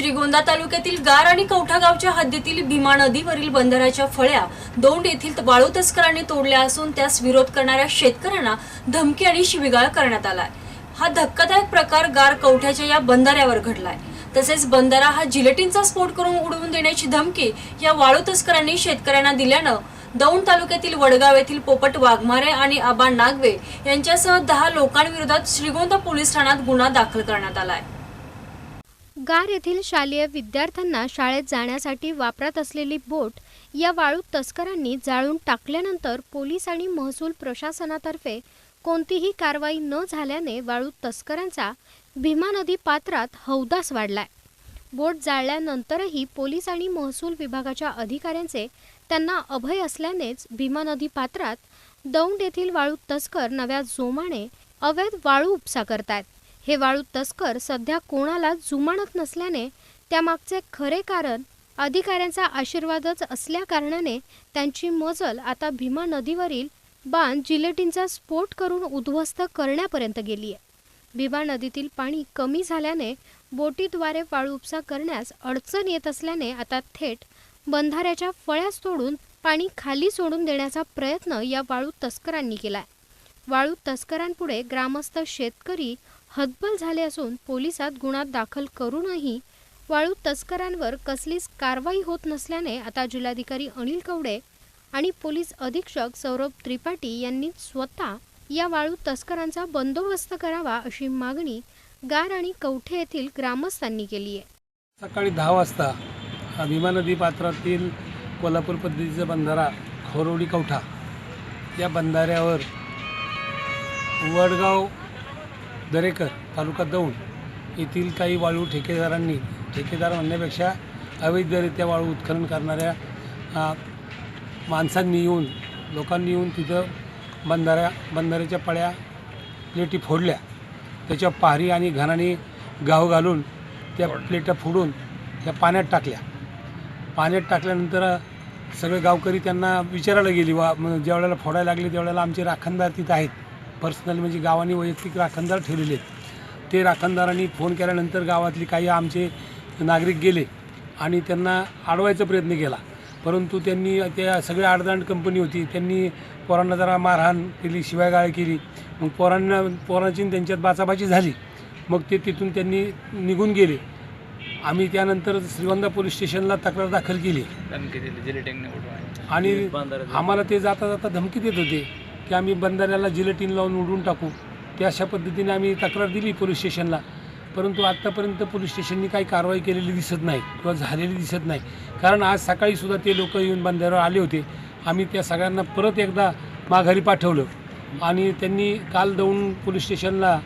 श्रीगोंदा तालुक्यातील गार आणि कवठा गावच्या हद्दीतील भीमा नदीवरील बंदराच्या फळ्या दौंड येथील वाळू तस्करांनी तोडल्या असून त्यास विरोध करणाऱ्या शेतकऱ्यांना धमकी आणि शिवीगाळ करण्यात आलाय. हा धक्कादायक प्रकार गार कवठ्याच्या या बंधाऱ्यावर घडलाय. तसेच बंधारा हा जिलेटिनचा स्फोट करून उडवून देण्याची धमकी या वाळू तस्करांनी शेतकऱ्यांना दिल्यानं दौंड तालुक्यातील वडगाव येथील पोपट वाघमारे आणि आबा नागवे यांच्यासह दहा लोकांविरोधात श्रीगोंदा पोलीस ठाण्यात गुन्हा दाखल करण्यात आलाय. गार येथील शालेय विद्यार्थ्यांना शाळेत जाण्यासाठी वापरत असलेली बोट या वाळू तस्करांनी जाळून टाकल्यानंतर पोलीस आणि महसूल प्रशासनातर्फे कोणतीही कारवाई न झाल्याने वाळू तस्करांचा भीमा नदी पात्रात हौदास वाढलाय. बोट जाळल्यानंतरही पोलीस आणि महसूल विभागाच्या अधिकाऱ्यांचे त्यांना अभय असल्यानेच भीमा नदी पात्रात दौंड येथील वाळू तस्कर नव्या जोमाने अवैध वाळू उपसा करतायत. हे वाळू तस्कर सध्या कोणाला जुमानत नसल्याने त्यामागचे खरे कारण अधिकाऱ्यांचा आशीर्वादच असल्याकारणाने त्यांची मजल आता भीमा नदीवरील बांध जिलेटिनचा स्फोट करून उद्ध्वस्त करण्यापर्यंत गेली आहे. भीमा नदीतील पाणी कमी झाल्याने बोटीद्वारे वाळू उपसा करण्यास अडचण येत असल्याने आता थेट बंधाऱ्याच्या फळ्यास तोडून पाणी खाली सोडून देण्याचा प्रयत्न या वाळू तस्करांनी केलाय. वाळू तस्करांपुढे ग्रामस्थ शेतकरी हतबल झाले असून पोलिसात गुन्हा दाखल करूनही वाळू तस्करांवर कसलीच कारवाई होत नसल्याने आता जिल्हाधिकारी अनिल कवडे आणि पोलीस अधीक्षक सौरभ त्रिपाठी यांनी स्वतः या वाळू तस्करांचा बंदोबस्त करावा अशी मागणी गार आणि कवठे येथील ग्रामस्थांनी केली आहे. सकाळी दहा वाजता भीमा नदी पात्रातील कोल्हापूर पद्धतीचा बंधारा खोरोडी कवठा या बंधाऱ्यावर वडगाव दरेकर तालुका दौंड येथील काही वाळू ठेकेदारांनी ठेकेदार म्हणण्यापेक्षा अवैधरित्या वाळू उत्खनन करणाऱ्या माणसांनी येऊन लोकांनी येऊन तिथं बंधाऱ्या बंधाऱ्याच्या पळ्या प्लेटी फोडल्या. त्याच्या पारी आणि घाणाने गाव घालून त्या प्लेटा फोडून त्या पाण्यात टाकल्या. पाण्यात टाकल्यानंतर सगळे गावकरी त्यांना विचारायला गेली वा म्हणजे मग फोडायला लागले त्यावेळेला आमचे राखणदार तिथं आहेत. पर्सनल म्हणजे गावाने वैयक्तिक राखणदार ठेवलेले आहेत. ते राखणदारांनी फोन केल्यानंतर गावातली काही आमचे नागरिक गेले आणि त्यांना अडवायचा प्रयत्न केला. परंतु त्यांनी त्या सगळ्या आडदांड कंपनी होती. त्यांनी पोरांना जरा मारहाण केली शिवायगाळ केली. मग पोरांना पोरांची त्यांच्यात बाचाबाची झाली. मग ते तिथून त्यांनी निघून गेले. आम्ही त्यानंतर श्रीगोंदा पोलीस स्टेशनला तक्रार दाखल केली. आणि आम्हाला ते जाता जाता धमकी देत होते. की आम्ही बंधाऱ्याला जिलेटिन लावून उडवून टाकू. ते अशा पद्धतीने आम्ही तक्रार दिली पोलीस स्टेशनला. परंतु आत्तापर्यंत पोलीस स्टेशननी काही कारवाई केलेली दिसत नाही किंवा झालेली दिसत नाही. कारण आज सकाळीसुद्धा ते लोक येऊन बंधाऱ्यावर आले होते. आम्ही त्या सगळ्यांना परत एकदा माघारी पाठवलं. आणि त्यांनी काल दौंड पोलीस स्टेशनला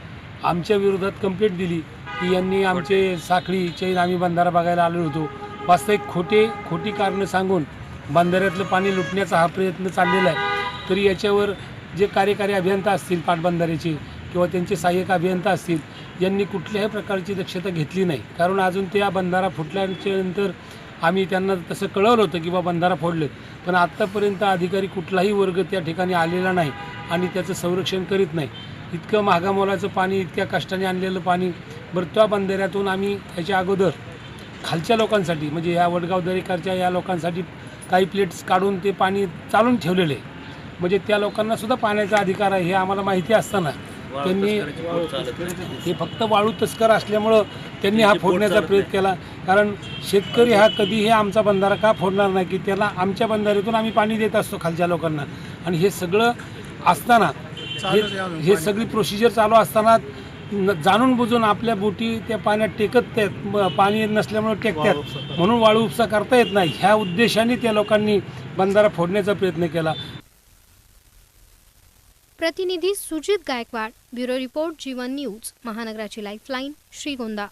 आमच्या विरोधात कंप्लेंट दिली की यांनी आमचे साखळी चैन आम्ही बंधारा बघायला आलो होतो. वास्तविक खोटे खोटी कारणं सांगून बंधाऱ्यातलं पाणी लुटण्याचा हा प्रयत्न चाललेला आहे. तरी याच्यावर जे कार्यकारी अभियंता असतील पाटबंधारेचे किंवा त्यांचे सहाय्यक अभियंता असतील यांनी कुठल्याही प्रकारची दक्षता घेतली नाही. कारण अजून त्या बंधारा फुटल्यानंतर आम्ही त्यांना तसं कळवलं होतं की बा बंधारा फोडले पण आत्तापर्यंत अधिकारी कुठलाही वर्ग त्या ठिकाणी आलेला नाही आणि त्याचं संरक्षण करीत नाही. इतकं महागामोलाचं पाणी इतक्या कष्टाने आणलेलं पाणी बरं त्या बंधाऱ्यातून आम्ही त्याच्या अगोदर खालच्या लोकांसाठी म्हणजे या वडगाव दरेकरच्या या लोकांसाठी काही प्लेट्स काढून ते पाणी चालून ठेवलेले आहे. म्हणजे त्या लोकांना सुद्धा पाण्याचा अधिकार आहे हे आम्हाला माहिती असताना. त्यांनी हे फक्त वाळू तस्कर असल्यामुळं त्यांनी हा फोडण्याचा प्रयत्न केला. कारण शेतकरी हा कधीही आमचा बंधारा का फोडणार नाही की त्याला आमच्या बंधाऱ्यातून आम्ही पाणी देत असतो खालच्या लोकांना. आणि हे सगळं असताना हे सगळी प्रोसिजर चालू असताना जाणून बुजून आपल्या बोटी त्या पाण्यात टेकत त्यात म- पाणी नसल्यामुळे टेकतात म्हणून वाळू उपसा करता येत नाही. ह्या उद्देशाने त्या लोकांनी बंधारा फोडण्याचा प्रयत्न केला. प्रतिनिधी Sujit Gaikwad bureau report Jeevan news महानगराची lifeline Shrigonda.